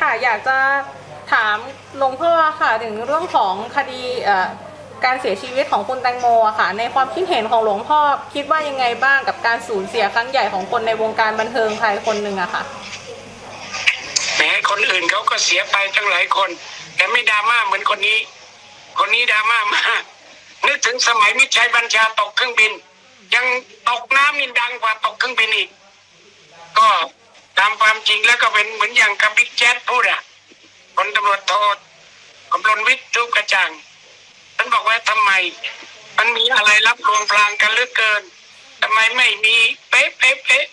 ค่ะอยากจะถามหลวงพ่อค่ะถึงเรื่องของคดีการเสียชีวิตของคุณแตงโมค่ะ ในความคิดเห็นของหลวงพ่อคิดว่ายังไงบ้างกับการสูญเสียครั้งใหญ่ของคนในวงการบันเทิงไทยคนหนึ่งอะค่ะแหมคนอื่นเขาก็เสียไปตั้งหลายคน แต่ไม่ดราม่าเหมือนคนนี้ คนนี้ดราม่ามากนึกถึงสมัยมิชัยบัญชาตกเครื่องบิน ยังตกน้ำนี่ดังกว่าตกเครื่องบินอีก ก็ ตามความจริงแล้วก็เป็นเหมือนอย่างกับบิ๊กแจ๊ดพูดอะคนตำรวจโทษกำลนวิทย์รูปกระจ่างท่านบอกว่าทำไม มันมีอะไรรับลวงพลางกันเหลือเกินทำไมไม่มีเป๊ะเป๊ะเป๊ะ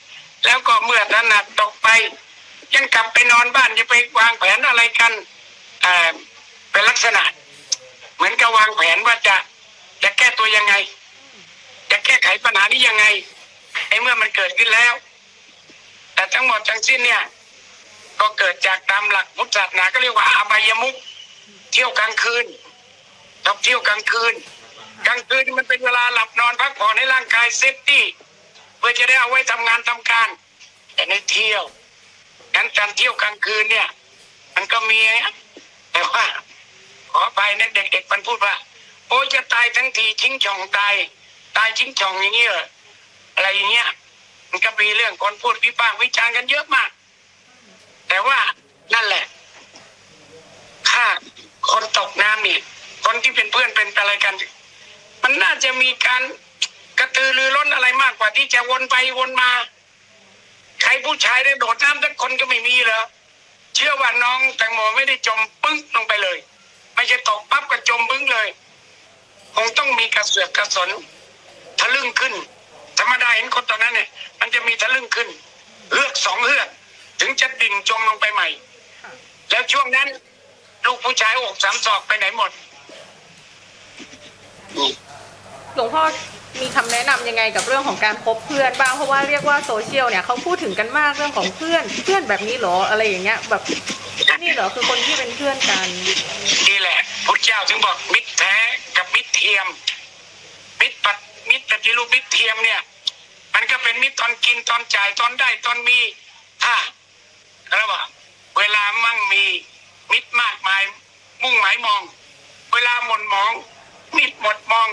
แล้วก็เมื่อถนัดตกไปยังกลับไปนอนบ้านจะไปวางแผนอะไรกันเอ่อเป็นลักษณะ เหมือนกับวางแผนว่าจะจะแก้ตัวยังไง จะแก้ไขปัญหานี้ยังไงไอ้เมื่อมันเกิดขึ้นแล้ว ทั้งหมดทั้งสิ้นเนี่ย ก็เกิดจากตามหลักพุทธศาสนาก็เรียกว่าอบายมุขเที่ยวกลางคืนชอบเที่ยวกลางคืน กลางคืนมันเป็นเวลาหลับนอนพักผ่อนให้ร่างกายเซฟตี้เพื่อจะได้เอาไว้ทำงานทำการ แต่ในเที่ยวการการเที่ยวกลางคืนเนี่ย มันก็มีแต่ว่าขอไปนะเด็กๆมันพูดว่า โอ้จะตายทั้งทีชิงช่องตาย ตายชิงช่องอย่างนี้เหรออะไรอย่างเงี้ย มันก็มีเรื่องคนพูดวิพากษ์วิจารณ์กันเยอะมาก แต่ว่านั่นแหละ ถ้าคนตกน้ำนี่คนที่เป็นเพื่อนเป็นอะไรกัน มันน่าจะมีการกระตือรือร้นอะไรมากกว่าที่จะวนไปวนมา ใครผู้ชายได้โดดน้ำสักคนก็ไม่มีเหรอเชื่อว่าน้องแตงโมไม่ได้จมปึ้งลงไปเลย ไม่ใช่ตกปั๊บก็จมปึ้งเลย คงต้องมีกระเสือกกระสนทะลึ่งขึ้น ธรรมดาเห็นคนตอนนั้นเนี่ยมันจะมีทะลึ่งขึ้นเฮือกสองเฮือก ถึงจะดิ่งจมลงไปใหม่ แล้วช่วงนั้น ลูกผู้ชายอกสามศอกไปไหนหมด หลวงพ่อมีคำแนะนำยังไงกับเรื่องของการคบเพื่อนบ้างเพราะว่าเรียกว่าโซเชียลเนี่ยเขาพูดถึงกันมากเรื่องของเพื่อน เพื่อนแบบนี้เหรออะไรอย่างเงี้ย แบบนี่เหรอคือคนที่เป็นเพื่อนกันนี่แหละพระเจ้าถึงบอกมิตรแท้กับมิตรเทียม มิตรปัด มิตรปฏิรูปมิตรเทียมเนี่ย มันก็เป็นมิตรตอนกินตอนจ่ายตอนได้ตอนมีถ้าแล้วว่าเวลามั่งมีมิตรมากมาย มุ่งหมายมอง เวลาหมดมอง มิตรหมดมอง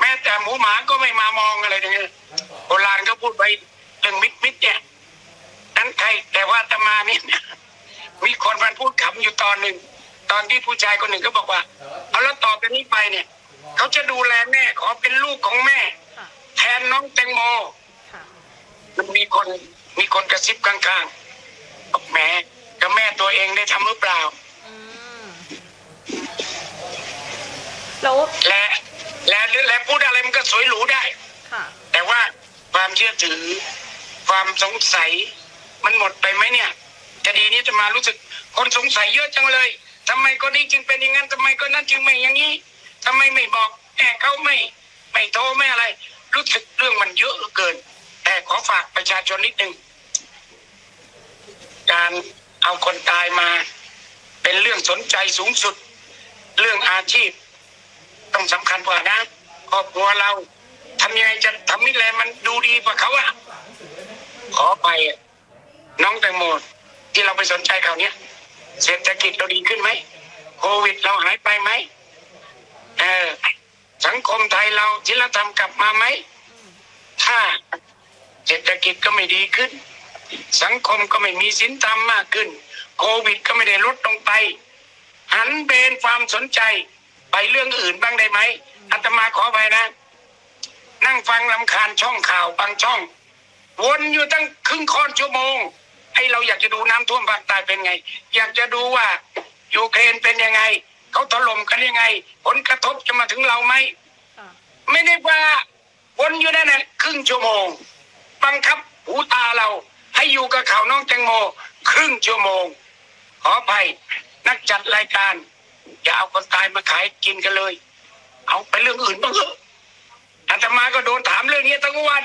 แม้แต่หมูหมาก็ไม่มามองอะไรอย่างเงี้ยโบราณก็พูดไปเรื่องมิตรมิตรเนี่ยนั้นใครแต่ว่าตมานี่มีคนมันพูดขำอยู่ตอนหนึ่งตอนที่ผู้ชายคนหนึ่งก็บอกว่า เอาแล้วต่อไปนี้ไปเนี่ย เขาจะดูแลแม่ขอเป็นลูกของแม่ ค่ะ แทนน้องแตงโม ค่ะ มันมีคนมีคนกระซิบข้างๆบอกแหมกับแม่ตัวเองได้ทำหรือเปล่า อืม แล้ว และและและพูดอะไรมันก็สวยหรูได้ ค่ะ แต่ว่าความเชื่อถือ ความสงสัย มันหมดไปไหมเนี่ยคดีนี้จะมารู้สึกคนสงสัยเยอะจังเลยทำไมคนนี้จึงเป็นอย่างนั้นทำไมคนนั้นจึงไม่อย่างนี้ ทำไมไม่บอกแอบเขาไม่ไม่โทรไม่อะไร รู้สึกเรื่องมันเยอะเกิน แต่ขอฝากประชาชนนิดหนึ่งการเอาคนตายมา เป็นเรื่องสนใจสูงสุด เรื่องอาชีพ ต้องสำคัญกว่านะครอบครัวเราทำยังไงจะทำให้แลมันดูดีกว่าเขาอะขอไปน้องแตงโมที่เราไปสนใจเขาเนี้ยเศรษฐกิจเราดีขึ้นไหมโควิดเราหายไปไหม เออ สังคมไทยเราทิลธรรมกลับมาไหม ถ้าเศรษฐกิจก็ไม่ดีขึ้น สังคมก็ไม่มีสินธรรมมากขึ้น โควิดก็ไม่ได้ลดลงไป หันเบนความสนใจไปเรื่องอื่นบ้างได้ไหมอาตมาขอไปนะ นั่งฟังลำคาญช่องข่าวบางช่อง วนอยู่ตั้งครึ่งค่อนชั่วโมงให้เราอยากจะดูน้ำท่วมภาคใต้เป็นไง อยากจะดูว่ายูเครนเป็นยังไง เขาถล่มกันยังไง ผลกระทบจะมาถึงเราไหมค่ะไม่ได้ว่าวนอยู่นั่นแหละครึ่งชั่วโมง บังคับหูตาเรา ให้อยู่กับข่าวน้องแตงโม ครึ่งชั่วโมง ขออภัยนักจัดรายการ อย่าเอาคนตายมาขายกินกันเลย เอาไปเรื่องอื่นบ้างเถอะอาตมาก็โดนถามเรื่องนี้ทั้งวัน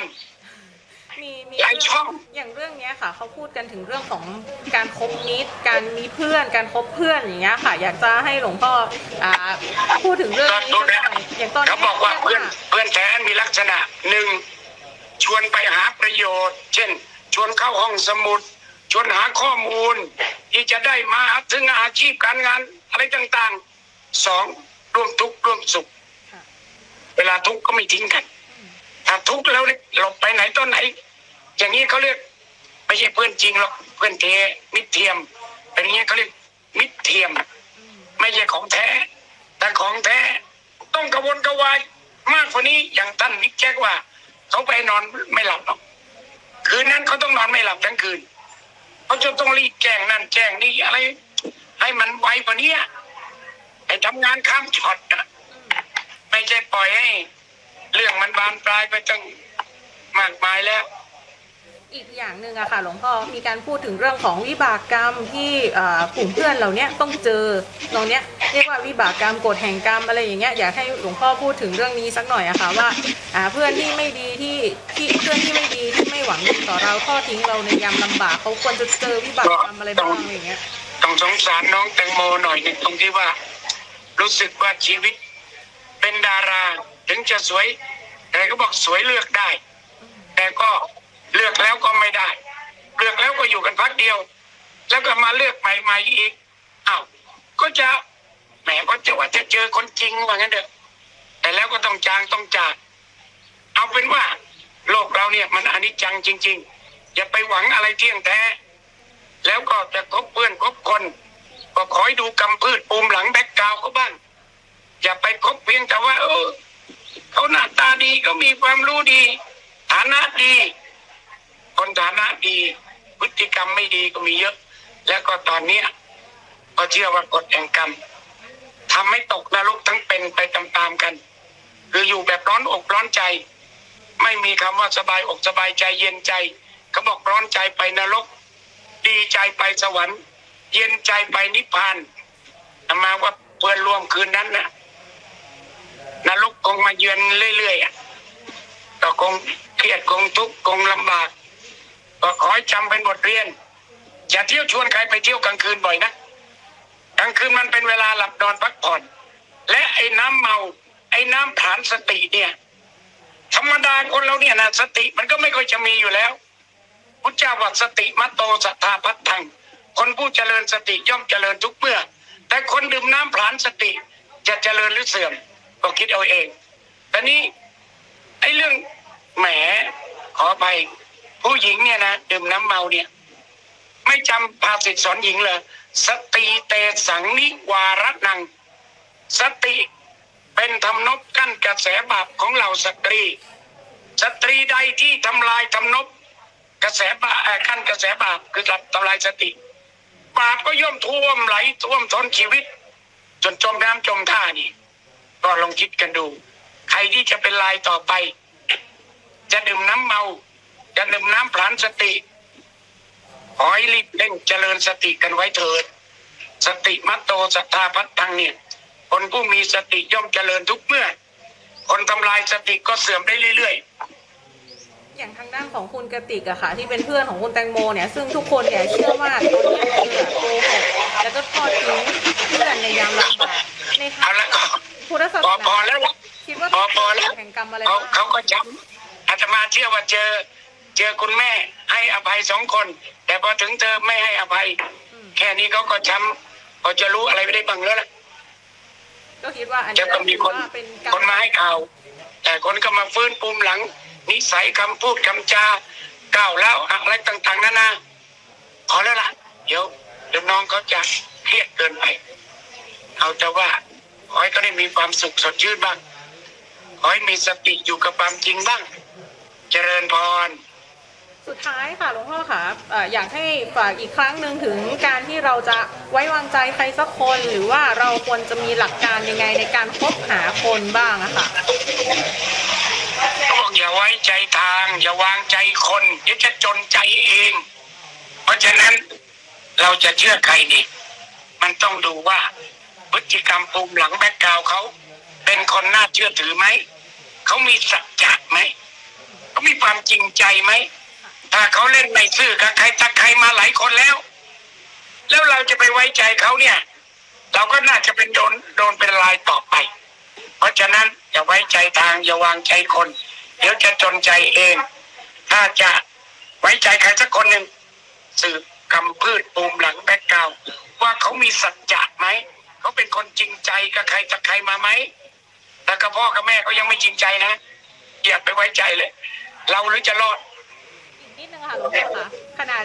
มีมีหลายช่อง อย่างเรื่องเนี้ยค่ะ เขาพูดกันถึงเรื่องของการคบมิตร การมีเพื่อน การคบเพื่อนอย่างเงี้ยค่ะ อยากจะให้หลวงพ่ออ่าพูดถึงเรื่องก็นี้ดูสักหนะน่อยอย่างตอนนี้เขาบอกว่าเพื่อนรียเพื่อนแท้มีลักษณะหนึ่งชวนไปหาประโยชน์ เช่น ชวนเข้าห้องสมุดชชวนหาข้อมูล ที่จะได้มาถึงอาชีพการงานอะไรต่างๆสองร่วมทุกข์ร่วมสุขค่ะเวลาทุกข์ก็ไม่ทิ้งกัน ถ้าทุกข์แล้วเนี่ยหลบ ไปไหนต้นไหน อย่างนี้เขาเรียกไม่ใช่เพื่อนจริงหรอกเพื่อนเทมิตรเทียม เป็นอย่างนี้เขาเรียกมิตรเทียม ไม่ใช่ของแท้แต่ของแท้ต้องกระวนกระวายมากกว่านี้อย่างท่านนิกแจ้งว่าเขาไปนอนไม่หลับหรอก คืนนั้นเขาต้องนอนไม่หลับทั้งคืนเขาจะต้องรีบแจ้งนั่นแจ้งนี่อะไร ให้มันไวกว่านี้ไอ้ทำงานข้ามช็อตนะไม่ใช่ปล่อยให้ เรื่องมันบานปลายไปตั้ง มากมายแล้ว อีกอย่างหนึ่งอะค่ะหลวงพ่อมีการพูดถึงเรื่องของวิบากกรรมที่เอ่อกลุ่มเพื่อนเหล่าเนี้ยต้องเจอตรงเนี้ยเรียกว่าวิบากกรรมกฎแห่งกรรมอะไรอย่างเงี้ยอยากให้หลวงพ่อพูดถึงเรื่องนี้สักหน่อยอะค่ะว่าอ่าเพื่อนที่ไม่ดีที่ที่เพื่อนที่ไม่ดีที่ไม่หวังดีต่อเราทอดทิ้งเราในยามลำบากเขาควรจะเจอวิบากกรรมอะไรบ้างอะไรอย่างเงี้ยต้องสงสารน้องแตงโมหน่อยหนึ่งตรงที่ว่า รู้สึกว่าชีวิตเป็นดารา ถึงจะสวย แต่ก็บอกสวยเลือกได้ แต่ก็เลือกแล้วก็ไม่ได้ เลือกแล้วก็อยู่กันพักเดียว แล้วก็มาเลือกใหม่ๆอีกอ้าวก็จะแหมก็จะว่าจะเจอคนจริงว่างั้นเถอะแต่แล้วก็ต้องจางต้องจาก เอาเป็นว่า โลกเราเนี่ยมันอนิจจังจริง ๆ อย่าไปหวังอะไรเที่ยงแท้ แล้วก็จะคบเพื่อนคบคน ก็ขอให้ดูกำพืชปูมหลังแบ็กกราวเขาบ้างอย่าไปคบเพียงแต่ว่า เออเขาหน้าตาดีก็มีความรู้ดี ฐานะดี คนฐานะดี พฤติกรรมไม่ดีก็มีเยอะ แล้วก็ตอนเนี้ยก็เชื่อว่ากฎแห่งกรรมทำให้ตกนรกทั้งเป็นไปตามๆกัน คืออยู่แบบร้อนอกร้อนใจ ไม่มีคำว่าสบายอกสบายใจเย็นใจเขาบอกร้อนใจไปนรก ดีใจไปสวรรค์ เย็นใจไปนิพพานอามาว่าเพื่อนร่วมคืนนั้นนะนรกคงมาเยือนเรื่อยๆอะก็คง รียดคงทุกข์คงลำบาก ก็ขอให้จำเป็นบทเรียน อย่าเที่ยวชวนใครไปเที่ยวกลางคืนบ่อยนะกลางคืนมันเป็นเวลาหลับนอนพักผ่อน และไอ้น้ำเมา ไอ้น้ำผานสติเนี่ย ธรรมดาคนเราเนี่ยนะสติมันก็ไม่ค่อยจะมีอยู่แล้วพุทธเจ้าว่าสติมัตโตสัทธาพัฒทัง คนผู้เจริญสติย่อมเจริญทุกเมื่อ แต่คนดื่มน้ำผลานสติจะเจริญหรือเสื่อม ก็คิดเอาเองแต่นี้ไอ้เรื่อง แหมขอไปผู้หญิงเนี่ยนะดื่มน้ำเมาเนี่ย ไม่จำภาษิตสอนหญิงเลยสติเตสังนิวารนัง สติเป็นธรรมนบกั้นกระแสบาปของเราสตรี สตรีใดที่ทำลายทำนบกระแสบาปเอ่อขั้นกระแสบาปคือทำลายสติบาปก็ย่อมท่วมไหลท่วมท้นชีวิต จนจมน้ำจมท่านี่ ก็ลองคิดกันดู ใครที่จะเป็นลายต่อไป จะดื่มน้ำเมา จะดื่มน้ำผลานสติขอให้รีบเร่งเจริญสติกันไว้เถิด สติมัตโตสัทธาพัฒตังเนี่ย คนผู้มีสติย่อมเจริญทุกเมื่อ คนทำลายสติก็เสื่อมได้เรื่อยๆอย่างทางด้านของคุณกติกอะค่ะ ที่เป็นเพื่อนของคุณแตงโมเนี่ย ซึ่งทุกคนเนี่ยเชื่อว่าตัวเนี้คือโกหกแล้วก็ทอดทิ้งเพื่อนในยามลำบากในทาเอางละก็พุทธศาสพอนาพอแล้วล่ะคิดว่าพอพอแล้วแห่งกรรมอะไรเขาบ้างเขาก็จำ อาตมาเชื่อว่าเจอ เจอคุณแม่ให้อภัยสองคน แต่พอถึงเธอไม่ให้อภัยอืมแค่นี้เขาก็ช้ำเขาจะรู้อะไรไม่ได้บ้างแล้วล่ะก็คิดว่าอันจะนี้ก็มีถือคนว่าเป็นกรรคนมาให้ข่าว แต่คนก็มาฟื้นปูมหลัง นิสัยคำพูดคำจาก่าวแล้วอะไรต่าง ๆนานาพอแล้วล่ะ เดี๋ยวเดี๋ยวน้องเขาจะเครียดเกินไป เอาแต่ว่าขอให้เขาได้มีความสุขสดชื่นบ้างขอให้มีสติอยู่กับความจริงบ้าง เจริญพร สุดท้ายค่ะหลวงพ่อค่ะเอ่ออยากให้ฝากอีกครั้งหนึ่งถึงการที่เราจะไว้วางใจใครสักคน หรือว่าเราควรจะมีหลักการยังไงในการคบหาคนบ้างอะค่ะ เขาบอกอย่าไว้ใจทาง อย่าวางใจคนเดี๋ยวจะจนใจเอง เพราะฉะนั้นเราจะเชื่อใครดี มันต้องดูว่าพฤติกรรมปูมหลังแบ็กกราวด์เขา เป็นคนน่าเชื่อถือไหม เขามีสัจจะไหมเขา มีความจริงใจไหม ถ้าเขาเล่นไม่ซื่อกับใครทักใครมาหลายคนแล้ว แล้วเราจะไปไว้ใจเขาเนี่ย เราก็น่าจะเป็นโดนโดนเป็นลายต่อไป เพราะฉะนั้นอย่าไว้ใจทางอย่าวางใจคน เดี๋ยวจะจนใจเอง ถ้าจะไว้ใจใครสักคนหนึ่งสืบกำพืชปูมหลังแบ็กกราวด์ว่าเขามีสัจจะไหมเขาเป็นคนจริงใจกับใครจากใครมาไหมแต่กับพ่อกับแม่เขายังไม่จริงใจนะอย่าไปไว้ใจเลย เราหรือจะรอดอีกนิดนึงค่ะหลวงพ่อคะขนาด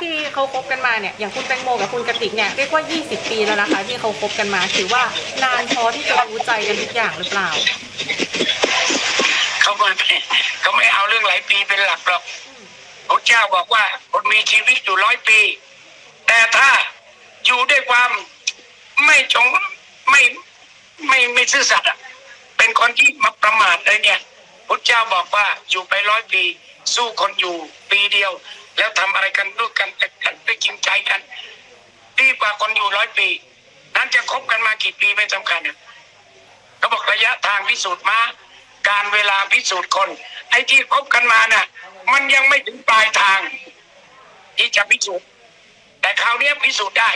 ที่เขาคบกันมาเนี่ยอย่างคุณแตงโมกับคุณกติกเนี่ยเรียกว่า 20 ปีแล้วนะคะ ที่เขาคบกันมาถือว่านานพอที่จะรู้ใจกันทุกอย่างหรือเปล่าเขาไม่เขาไม่เอาเรื่องหลายปีเป็นหลักหรอกพระเจ้าบอกว่าคนมีชีวิตอยู่ร้อยปี แต่ถ้าอยู่ด้วยความไม่จงไม่ไม่ไม่ซื่อสัตย์อะเป็นคนที่มาประมาทเลยเนี่ย พระเจ้าบอกว่าอยู่ไปร้อยปี สู้คนอยู่ปีเดียว แล้วทำอะไรกันด้วยกันกันด้วยจริงใจกันดีกว่าคนอยู่ร้อยปี นั้นจะคบกันมากี่ปีไม่สำคัญเขาบอกระยะทางพิสูจน์มาการเวลาพิสูจน์คนไอ้ที่คบกันมาน่ะ มันยังไม่ถึงปลายทาง ที่จะพิสูจน์แต่คราวนี้พิสูจน์ได้